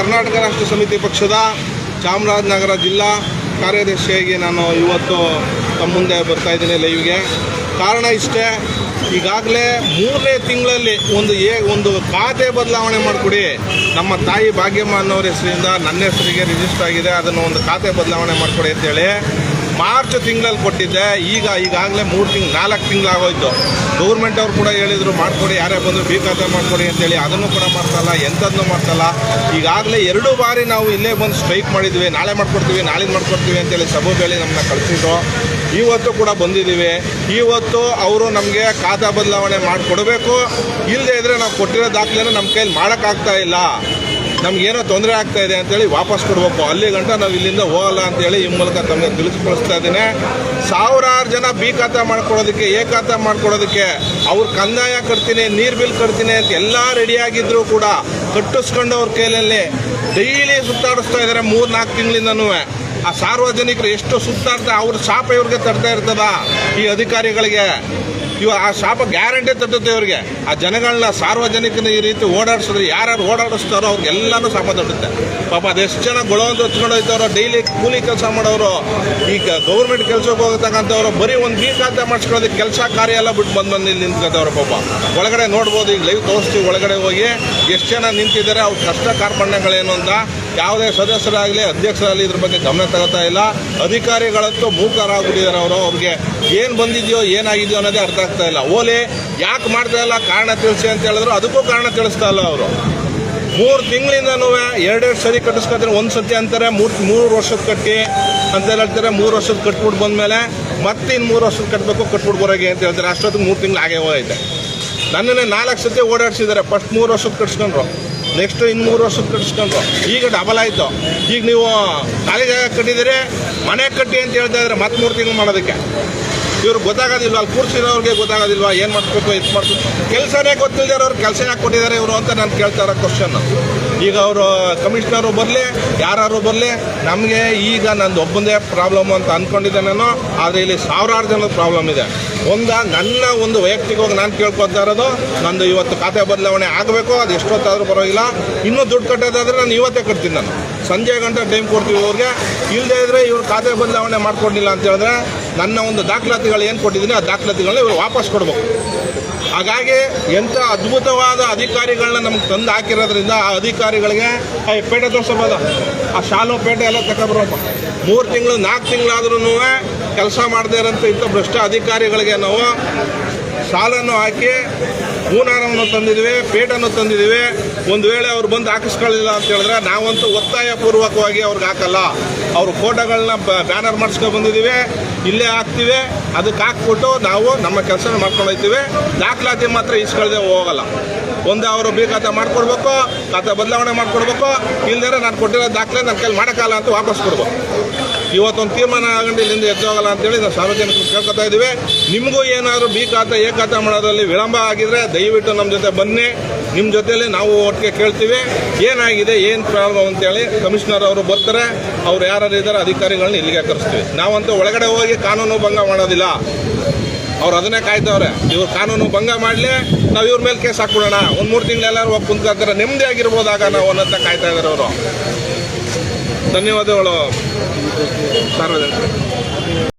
ಕರ್ನಾಟಕ ರಾಷ್ಟ್ರ ಸಮಿತಿ ಪಕ್ಷದ ಚಾಮರಾಜನಗರ ಜಿಲ್ಲಾ ಕಾರ್ಯದರ್ಶಿಯಾಗಿ ನಾನು ಇವತ್ತು ತಮ್ಮ ಮುಂದೆ ಬರ್ತಾ ಇದ್ದೀನಿ ಲೈವ್ಗೆ. ಕಾರಣ ಇಷ್ಟೇ, ಈಗಾಗಲೇ ಮೂರನೇ ತಿಂಗಳಲ್ಲಿ ಒಂದು ಏ, ಒಂದು ಖಾತೆ ಬದಲಾವಣೆ ಮಾಡಿಕೊಡಿ. ನಮ್ಮ ತಾಯಿ ಭಾಗ್ಯಮ್ಮ ಅನ್ನೋರ ಹೆಸರಿಂದ ನನ್ನ ಹೆಸರಿಗೆ ರಿಜಿಸ್ಟರ್ ಆಗಿದೆ, ಅದನ್ನು ಒಂದು ಖಾತೆ ಬದಲಾವಣೆ ಮಾಡಿಕೊಡಿ ಅಂತೇಳಿ. ಮಾರ್ಚ್ ತಿಂಗಳಲ್ಲಿ ಕೊಟ್ಟಿದ್ದೆ, ಈಗ ಈಗಾಗಲೇ ಮೂರು ತಿಂಗ್ಳು ನಾಲ್ಕು ತಿಂಗಳಾಗೋಯ್ತು. ಗೌರ್ಮೆಂಟ್ ಅವ್ರು ಕೂಡ ಹೇಳಿದರು, ಮಾಡಿಕೊಡಿ, ಯಾರೇ ಬಂದರು ಬಿ ಖಾತೆ ಮಾಡಿಕೊಡಿ ಅಂತೇಳಿ, ಅದನ್ನು ಕೂಡ ಮಾಡ್ತಲ್ಲ ಎಂಥದ್ದನ್ನು ಮಾಡ್ತಲ್ಲ ಈಗಾಗಲೇ ಎರಡು ಬಾರಿ ನಾವು ಇಲ್ಲೇ ಬಂದು ಸ್ಟ್ರೈಕ್ ಮಾಡಿದ್ವಿ, ನಾಳೆ ಮಾಡ್ಕೊಡ್ತೀವಿ ನಾಳೆ ಮಾಡ್ಕೊಡ್ತೀವಿ ಅಂತೇಳಿ ಸಭೆಯಲ್ಲಿ ನಮ್ಮನ್ನ ಕಳಿಸಿದ್ರು. ಇವತ್ತು ಕೂಡ ಬಂದಿದ್ದೀವಿ. ಇವತ್ತು ಅವರು ನಮಗೆ ಖಾತಾ ಬದಲಾವಣೆ ಮಾಡಿಕೊಡಬೇಕು. ಇಲ್ಲದೇ ಇದ್ದರೆ ನಾವು ಕೊಟ್ಟಿರೋ ದಾಖಲೆನ ನಮ್ಮ ಕೈಯಲ್ಲಿ ಮಾಡೋಕ್ಕಾಗ್ತಾ ಇಲ್ಲ. ನಮ್ಗೇನೋ ತೊಂದರೆ ಆಗ್ತಾ ಇದೆ ಅಂತೇಳಿ ವಾಪಸ್ ಕೊಡ್ಬೇಕು. ಅಲ್ಲಿ ಗಂಟ ನಾವು ಇಲ್ಲಿಂದ ಹೋಗಲ್ಲ ಅಂತೇಳಿ ಈ ಮೂಲಕ ತಮಗೆ ತಿಳಿಸ್ಕೊಳಿಸ್ತಾ ಇದ್ದೀನಿ. ಸಾವಿರಾರು ಜನ ಬಿ ಖಾತ ಮಾಡ್ಕೊಳ್ಳೋದಕ್ಕೆ, ಎ ಖಾತ ಮಾಡ್ಕೊಡೋದಕ್ಕೆ ಅವ್ರು ಕಂದಾಯ ಕಟ್ತೀನಿ, ನೀರು ಬಿಲ್ ಕಟ್ತೀನಿ ಅಂತ ಎಲ್ಲ ರೆಡಿಯಾಗಿದ್ದರೂ ಕೂಡ ಕಟ್ಟಿಸ್ಕೊಂಡು ಅವ್ರ ಕೈಲಲ್ಲಿ ಡೈಲಿ ಸುತ್ತಾಡಿಸ್ತಾ ಇದ್ದಾರೆ ಮೂರು ನಾಲ್ಕು ತಿಂಗಳಿಂದನೂ. ಆ ಸಾರ್ವಜನಿಕರು ಎಷ್ಟು ಸುತ್ತಾಡ್ತಾ, ಅವ್ರ ಶಾಪ ಇವ್ರಿಗೆ ತರ್ತಾ ಇರ್ತದ ಈ ಅಧಿಕಾರಿಗಳಿಗೆ? ಇವ ಆ ಶಾಪ ಗ್ಯಾರಂಟಿ ತಟ್ಟುತ್ತೆ ಅವರಿಗೆ ಆ ಜನಗಳನ್ನ ಸಾರ್ವಜನಿಕನ ಈ ರೀತಿ ಓಡಾಡಿಸಿದ್ರೆ ಯಾರು ಓಡಾಡಿಸ್ತಾರೋ ಅವ್ರಿಗೆಲ್ಲಾನು ಶಾಪ ತಟ್ಟುತ್ತೆ. ಪಾಪ ಅದೆಷ್ಟು ಜನ ಗೊಳವಂತ ಹೋಗ್ತಾರೋ ಡೈಲಿ ಕೂಲಿ ಕೆಲಸ ಮಾಡೋರು ಈಗ ಗೌರ್ಮೆಂಟ್ ಕೆಲಸಕ್ಕೆ ಹೋಗ್ತಕ್ಕಂಥವ್ರು, ಬರೀ ಒಂದು ಬಿ ಖಾತೆ ಮಾಡಿಸ್ಕೊಳ್ಳೋದಕ್ಕೆ ಕೆಲಸ ಕಾರ್ಯ ಎಲ್ಲ ಬಿಟ್ಟು ಬಂದು ಬಂದು ಇಲ್ಲಿ ನಿಂತ್ಕೊತವ್ರು ಪಾಪ. ಒಳಗಡೆ ನೋಡ್ಬೋದು, ಈಗ ಲೈವ್ ತೋರಿಸ್ತೀವಿ, ಒಳಗಡೆ ಹೋಗಿ ಎಷ್ಟು ಜನ ನಿಂತಿದ್ದಾರೆ, ಅವ್ರ ಕಷ್ಟ ಕಾರ್ಪಣ್ಯಗಳೇನು ಅಂತ ಯಾವುದೇ ಸದಸ್ಯರಾಗಲಿ, ಅಧ್ಯಕ್ಷರಾಗಲಿ ಇದ್ರ ಬಗ್ಗೆ ಗಮನ ತಗೋತಾ ಇಲ್ಲ. ಅಧಿಕಾರಿಗಳಂತೂ ಮೂಕರಾಗ್ಬಿಟ್ಟಿದ್ದಾರೆ ಅವರು. ಅವ್ರಿಗೆ ಏನು ಬಂದಿದೆಯೋ, ಏನಾಗಿದೆಯೋ ಅನ್ನೋದೇ ಅರ್ಥ ಆಗ್ತಾ ಇಲ್ಲ. ಓಲೆ ಯಾಕೆ ಮಾಡ್ತಾ ಇಲ್ಲ? ಕಾರಣ ತಿಳಿಸಿ ಅಂತ ಹೇಳಿದ್ರು. ಅದಕ್ಕೂ ಕಾರಣ ತಿಳಿಸ್ತಾ ಇಲ್ಲ ಅವರು. ಮೂರು ತಿಂಗಳಿಂದನೂ ಎರಡೆರಡು ಸರಿ ಕಟ್ಟಿಸ್ಕೊತಾರೆ ಒಂದು ಸತಿ ಅಂತಾರೆ, ಮೂರು ಮೂರು ವರ್ಷದ ಕಟ್ಟಿ ಅಂತ ಹೇಳ್ತಾರೆ. ಮೂರು ವರ್ಷದ ಕಟ್ಬಿಟ್ಟು ಬಂದಮೇಲೆ ಮತ್ತೆ ಇನ್ನು ಮೂರು ವರ್ಷದ ಕಟ್ಟಬೇಕು ಕಟ್ಬಿಟ್ಟು ಬರೋಗೆ ಅಂತ ಹೇಳ್ತಾರೆ. ಅಷ್ಟೊತ್ತಿಗೆ ಮೂರು ತಿಂಗಳು ಆಗೇ ಹೋಗೈತೆ. ನನ್ನನ್ನೇ ನಾಲ್ಕು ಸತಿ ಓಡಾಡ್ಸಿದ್ದಾರೆ. ಫಸ್ಟ್ ಮೂರು ವರ್ಷದ ಕಟ್ಸ್ಕೊಂಡ್ರು. ನೆಕ್ಸ್ಟ್ ಇನ್ನು ಮೂರು ವರ್ಷ ಕಟ್ಟಿಸ್ಕೊಂಡ್ರು ಈಗ ಡಬಲ್ ಆಯಿತು. ಈಗ ನೀವು ಖಾಲಿ ಜಾಗ ಕಟ್ಟಿದರೆ ಮನೆ ಕಟ್ಟಿ ಅಂತ ಹೇಳ್ತಾ ಇದ್ರೆ ಮತ್ತೆ ಮೂರು ತಿಂಗಳು ಮಾಡೋದಕ್ಕೆ. ಇವ್ರು ಗೊತ್ತಾಗೋದಿಲ್ವ? ಅಲ್ಲಿ ಕೂರ್ಸಿರೋರಿಗೆ ಗೊತ್ತಾಗೋದಿಲ್ವಾ? ಏನು ಮಾಡಿಸ್ಬೇಕು ಇದು ಮಾಡ್ತು ಕೆಲಸನೇ ಗೊತ್ತಿಲ್ಲದೆ ಅವ್ರು ಕೆಲಸ ಯಾಕೆ ಕೊಟ್ಟಿದ್ದಾರೆ ಇವರು ಅಂತ ನಾನು ಕೇಳ್ತಾ ಇರೋ ಕ್ವಶನ್ ಈಗ ಅವರು ಕಮಿಷನರು ಬರಲಿ ಯಾರು ಬರಲಿ, ನಮಗೆ ಈಗ ನಂದು ಒಬ್ಬಂದೇ ಪ್ರಾಬ್ಲಮ್ ಅಂತ ಅಂದ್ಕೊಂಡಿದ್ದೆ ಆದರೆ ಇಲ್ಲಿ ಸಾವಿರಾರು ಜನದ ಪ್ರಾಬ್ಲಮ್ ಇದೆ. ಒಂದ, ನನ್ನ ಒಂದು ವೈಯಕ್ತಿಕವಾಗಿ ನಾನು ಕೇಳ್ಕೊತಾ ಇರೋದು, ನಂದು ಇವತ್ತು ಖಾತೆ ಬದಲಾವಣೆ ಆಗಬೇಕು, ಅದು ಎಷ್ಟೊತ್ತಾದರೂ ಪರವಾಗಿಲ್ಲ. ಇನ್ನೂ ದುಡ್ಡು ಕಟ್ಟೋದಾದರೆ ನಾನು ಇವತ್ತೇ ಕಟ್ತೀನಿ ನಾನು. ಸಂಜೆ ಗಂಟೆ ಟೈಮ್ ಕೊಡ್ತೀವಿ ಅವ್ರಿಗೆ ಇಲ್ಲದೇ ಇದ್ದರೆ ಇವ್ರು ಖಾತೆ ಬದಲಾವಣೆ ಮಾಡ್ಕೊಂಡಿಲ್ಲ ಅಂತ ಹೇಳಿದ್ರೆ ನನ್ನ ಒಂದು ದಾಖಲಾತಿಗಳು ಏನು ಕೊಟ್ಟಿದ್ದೀನಿ, ಆ ದಾಖಲಾತಿಗಳನ್ನ ಇವರು ವಾಪಸ್ ಕೊಡಬೇಕು. ಹಾಗಾಗಿ ಎಂಥ ಅದ್ಭುತವಾದ ಅಧಿಕಾರಿಗಳನ್ನ ನಮ್ಗೆ ತಂದು ಹಾಕಿರೋದ್ರಿಂದ ಆ ಅಧಿಕಾರಿಗಳಿಗೆ ಆ ಪೇಟೆ ತೋರ್ಸೋಬೋದ ಆ ಶಾಲು, ಪೇಟೆ ಎಲ್ಲ ತಗೊಬರಪ್ಪ. ಮೂರು ತಿಂಗಳು, ನಾಲ್ಕು ತಿಂಗಳಾದ್ರೂ ಕೆಲಸ ಮಾಡದೇ ಇರೋಂಥ ಇಂಥ ಭ್ರಷ್ಟ ಅಧಿಕಾರಿಗಳಿಗೆ ನಾವು ಸಾಲನ್ನು ಹಾಕಿ ಹೂನಾರವನ್ನು ತಂದಿದ್ದೀವಿ, ಪೇಟನ್ನು ತಂದಿದ್ದೀವಿ. ಒಂದು ವೇಳೆ ಅವ್ರು ಬಂದು ಹಾಕಿಸ್ಕೊಳ್ಳಿಲ್ಲ ಅಂತ ಹೇಳಿದ್ರೆ ನಾವಂತೂ ಒತ್ತಾಯ ಪೂರ್ವಕವಾಗಿ ಅವ್ರಿಗೆ ಹಾಕಲ್ಲ. ಅವ್ರ ಫೋಟೋಗಳನ್ನ ಬ್ಯಾನರ್ ಮಾಡಿಸ್ಕೊಂಡು ಬಂದಿದ್ದೀವಿ. ಇಲ್ಲೇ ಹಾಕ್ತೀವಿ. ಅದಕ್ಕೆ ಹಾಕ್ಬಿಟ್ಟು ನಾವು ನಮ್ಮ ಕೆಲಸ ಮಾಡ್ಕೊಂಡು ಹೋಗ್ತೀವಿ. ದಾಖಲಾತಿ ಮಾತ್ರ ಇಸ್ಕೊಳ್ದೆ ಹೋಗಲ್ಲ. ಒಂದು ಅವರು ಬಿ ಖಾತೆ ಮಾಡ್ಕೊಡ್ಬೇಕು, ಖಾತೆ ಬದಲಾವಣೆ ಮಾಡ್ಕೊಡ್ಬೇಕು. ಇಲ್ಲದೇ ನಾನು ಕೊಟ್ಟಿರೋ ದಾಖಲೆ ನನ್ನ ಕೈಲಿ ಮಾಡೋಕ್ಕಲ್ಲ ಅಂತ ವಾಪಸ್ ಕೊಡ್ಬೇಕು. ಇವತ್ತೊಂದು ತೀರ್ಮಾನ ಆಗಂಡು ಇಲ್ಲಿಂದ ಎದ್ದೋಗಲ್ಲ ಅಂತೇಳಿ ನಾವು ಸಾರ್ವಜನಿಕರು ಕೇಳ್ಕೊತಾ ಇದ್ದೀವಿ. ನಿಮಗೂ ಏನಾದರೂ ಬಿ ಖಾತೆ, ಎ ಖಾತೆ ಮಾಡೋದ್ರಲ್ಲಿ ವಿಳಂಬ ಆಗಿದ್ರೆ ದಯವಿಟ್ಟು ನಮ್ಮ ಜೊತೆ ಬನ್ನಿ. ನಿಮ್ಮ ಜೊತೆಯಲ್ಲಿ ನಾವು ಒಟ್ಟಿಗೆ ಕೇಳ್ತೀವಿ. ಏನಾಗಿದೆ, ಏನು ಪ್ರಾಬ್ಲಮ್ ಅಂತೇಳಿ ಕಮಿಷನರ್ ಅವರು ಬರ್ತಾರೆ. ಅವ್ರು ಯಾರು ಇದ್ದಾರೆ ಅಧಿಕಾರಿಗಳನ್ನ ಇಲ್ಲಿಗೆ ಕರೆಸ್ತೀವಿ. ನಾವಂತೂ ಒಳಗಡೆ ಹೋಗಿ ಕಾನೂನು ಭಂಗ ಮಾಡೋದಿಲ್ಲ. ಅವ್ರು ಅದನ್ನೇ ಕಾಯ್ತವ್ರೆ. ಇವ್ರು ಕಾನೂನು ಭಂಗ ಮಾಡಲಿ, ನಾವು ಇವ್ರ ಮೇಲೆ ಕೇಸ್ ಹಾಕ್ಬಿಡೋಣ. ಒಂದು ಮೂರು ತಿಂಗಳು ಎಲ್ಲರೂ ಹೋಗಿ ಕುಂತ್ಕೊಂತಾರೆ, ನೆಮ್ಮದಿ ಆಗಿರ್ಬೋದಾಗ ನಾವು ಅನ್ನೋಂತ ಕಾಯ್ತಾ ಇದ್ದಾರೆ ಅವರು. ಧನ್ಯವಾದಗಳು. ಸಾರ್ವಜನಿಕರು.